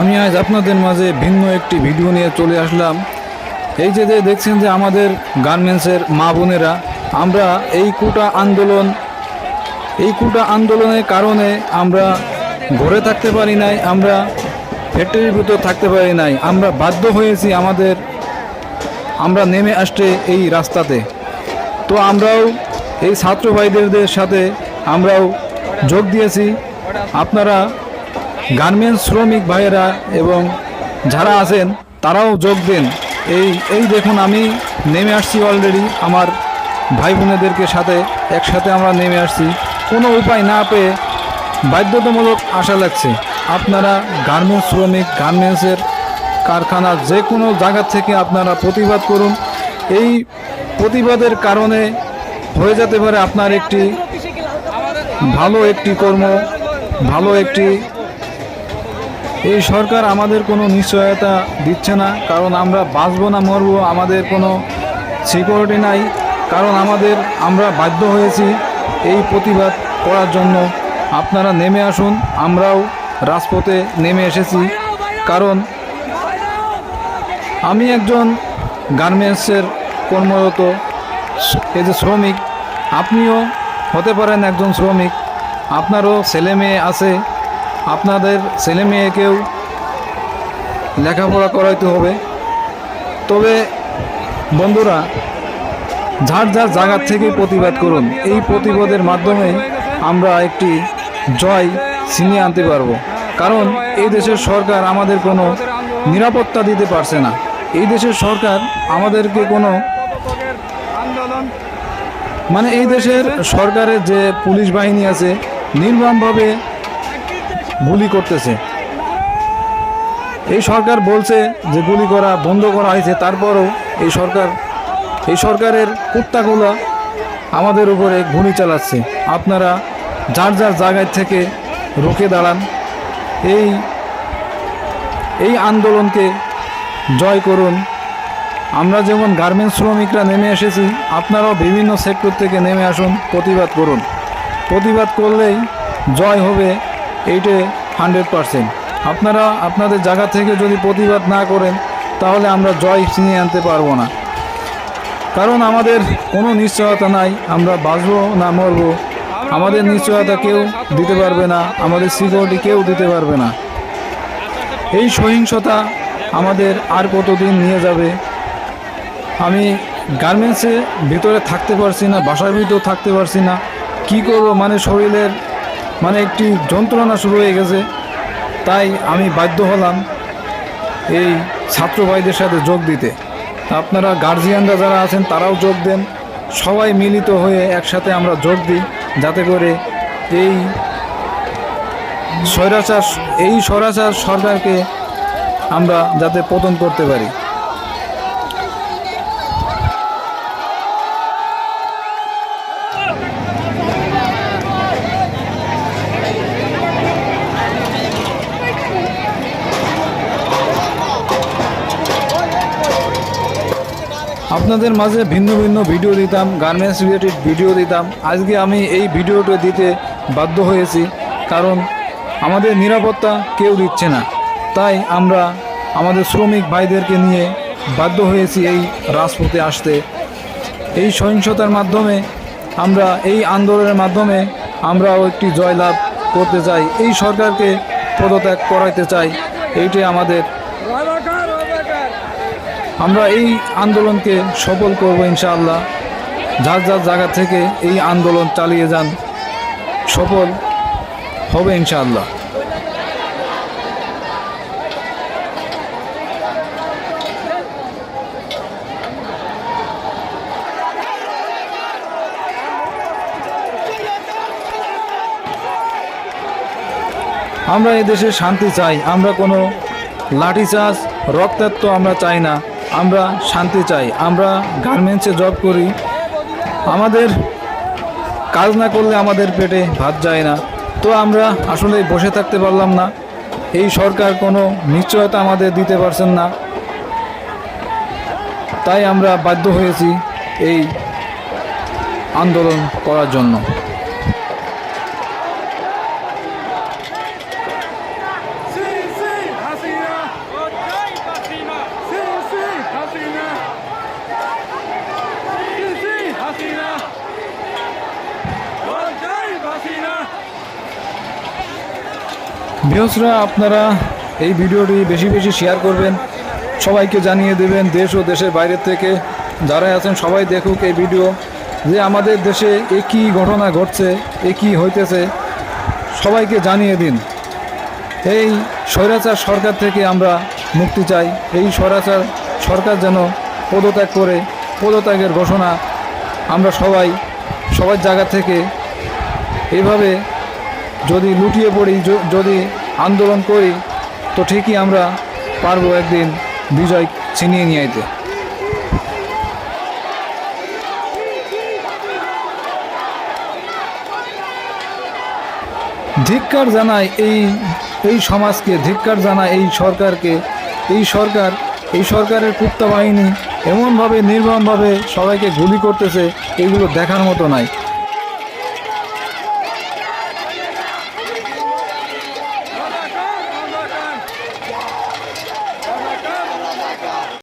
আমি আজ আপনাদের মাঝে ভিন্ন একটি ভিডিও নিয়ে চলে আসলাম। এই যে দেখছেন যে আমাদের গার্মেন্টসের মা বোনেরা, আমরা এই কোটা আন্দোলন, এই কোটা আন্দোলনের কারণে আমরা ঘরে থাকতে পারি নাই, আমরা ফ্যাক্টরির ভিতর থাকতে পারি নাই, আমরা বাধ্য হয়েছি আমাদের, আমরা নেমে আসতে এই রাস্তাতে। তো আমরাও এই ছাত্র ভাইদের সাথে আমরাও যোগ দিয়েছি। আপনারা গার্মেন্টস শ্রমিক ভাইয়েরা এবং যারা আছেন, তারাও যোগ দেন। এই এই দেখুন আমি নেমে আসছি অলরেডি আমার ভাই বোনেদেরকে সাথে, একসাথে আমরা নেমে আসছি। কোনো উপায় না পেয়ে বাধ্যতামূলক আশা লাগছে। আপনারা গার্মেন্টস শ্রমিক, গার্মেন্টসের কারখানার যে কোনো জায়গা থেকে আপনারা প্রতিবাদ করুন। এই প্রতিবাদের কারণে হয়ে যেতে পারে আপনার একটি ভালো একটি কর্ম, ভালো একটি এই সরকার আমাদের কোনো নিশ্চয়তা দিচ্ছে না, কারণ আমরা বাঁচবো না, মরবো, আমাদের কোনো সিকিউরিটি নাই, কারণ আমাদের আমরা বাধ্য হয়েছি এই প্রতিবাদ করার জন্য। আপনারা নেমে আসুন, আমরাও রাজপথে নেমে এসেছি, কারণ আমি একজন গার্মেন্টসের কর্মরত, এই যে শ্রমিক, আপনিও হতে পারেন একজন শ্রমিক, আপনারও ছেলে মেয়ে আছে আপনাদের ছেলে মেয়েকেও লেখাপড়া করাইতে হবে। তবে বন্ধুরা, যার যার জায়গার থেকে প্রতিবাদ করুন, এই প্রতিবাদের মাধ্যমে আমরা একটি জয় ছিনিয়ে আনতে পারব। কারণ এই দেশের সরকার আমাদের কোনো নিরাপত্তা দিতে পারছে না। এই দেশের সরকার আমাদেরকে কোনো মানে এই দেশের সরকারের যে পুলিশ বাহিনী আছে, নির্মমভাবে গুলি করতেছে। এই সরকার বলছে যে গুলি করা, বন্ধ করা হয়েছে। তারপরও এই সরকার, এই সরকারের কুত্তাগুলো আমাদের উপরে গুলি চালাচ্ছে। আপনারা যার যার জায়গায় থেকে রুখে দাঁড়ান। এই এই আন্দোলনকে জয় করুন। আমরা যেমন গার্মেন্টস শ্রমিকরা নেমে এসেছি, আপনারাও বিভিন্ন সেক্টর থেকে নেমে আসুন, প্রতিবাদ করুন। প্রতিবাদ করলেই জয় হবে এইটে হান্ড্রেড পারসেন্ট আপনারা আপনাদের জায়গা থেকে যদি প্রতিবাদ না করেন, তাহলে আমরা জয় ছিনিয়ে আনতে পারব না। কারণ আমাদের কোনো নিশ্চয়তা নাই, আমরা বাঁচবো না মরবো। আমাদের নিশ্চয়তা কেউ দিতে পারবে না, আমাদের সিকিউরিটি কেউ দিতে পারবে না। এই সহিংসতা আমাদের আর কতদিন নিয়ে যাবে? আমি গার্মেন্টসে ভিতরে থাকতে পারছি না, বাসার ভিতর থাকতে পারছি না। কি করব? মানে শরীরের মানে একটি যন্ত্রণা শুরু হয়ে গেছে। তাই আমি বাধ্য হলাম এই ছাত্র ভাইদের সাথে যোগ দিতে। আপনারা গার্জিয়ানরা যারা আছেন, তারাও যোগ দেন। সবাই মিলিত হয়ে একসাথে আমরা যোগ দিই, যাতে করে এই স্বৈরাচার এই স্বৈরাচার সরকারকে আমরা যাতে পতন করতে পারি। আপনাদের মাঝে ভিন্ন ভিন্ন ভিডিও দিতাম গার্মেন্টস রিলেটেড ভিডিও দিতাম। আজকে আমি এই ভিডিওটা দিতে বাধ্য হয়েছি, কারণ আমাদের নিরাপত্তা কেউ দিচ্ছে না। তাই আমরা আমাদের শ্রমিক ভাইদেরকে নিয়ে বাধ্য হয়েছি এই রাজপথে আসতে। এই সহিংসতার মাধ্যমে আমরা, এই আন্দোলনের মাধ্যমে আমরাও একটি জয়লাভ করতে চাই। এই সরকারকে পদত্যাগ করাইতে চাই। এইটাই আমাদের আমরা এই আন্দোলনকে সফল করব ইনশাআল্লাহ। যার যার জায়গা থেকে এই আন্দোলন চালিয়ে যান, সফল হবে ইনশাআল্লাহ। আমরা এদেশে শান্তি চাই, আমরা কোনো লাঠিচার্জ, রক্তাক্ত আমরা চাই না। আমরা শান্তি চাই, আমরা গার্মেন্টসে জব করি। আমাদের কাজ না করলে আমাদের পেটে ভাত যায় না। তো আমরা আসলে বসে থাকতে পারলাম না। এই সরকার কোনো নিশ্চয়তা আমাদের দিতে পারছেন না। তাই আমরা বাধ্য হয়েছি এই আন্দোলন করার জন্য। ভিউসরা আপনারা এই ভিডিওটি বেশি বেশি শেয়ার করবেন। সবাইকে জানিয়ে দেবেন, দেশ ও দেশের বাইরের থেকে যারা আছেন, সবাই দেখুক এই ভিডিও যে আমাদের দেশে এ কী ঘটনা ঘটছে এ কী হইতেছে। সবাইকে জানিয়ে দিন। এই স্বৈরাচার সরকার থেকে আমরা মুক্তি চাই। এই স্বৈরাচার সরকার যেন পদত্যাগ করে, পদত্যাগের ঘোষণা আমরা সবাই, সবার জায়গা থেকে এইভাবে যদি লুটিয়ে পড়ি যদি আন্দোলন করি, তো ঠিকই আমরা পারব একদিন বিজয় ছিনিয়ে নিয়ে আইতে। ধিক্কার জানায় এই এই সমাজকে, ধিক্কার জানায় এই সরকারকে। এই সরকার, এই সরকারের কুপ্তা বাহিনী এমনভাবে, নির্মমভাবে সবাইকে গুলি করতেছে, এগুলো দেখার মতো নাই।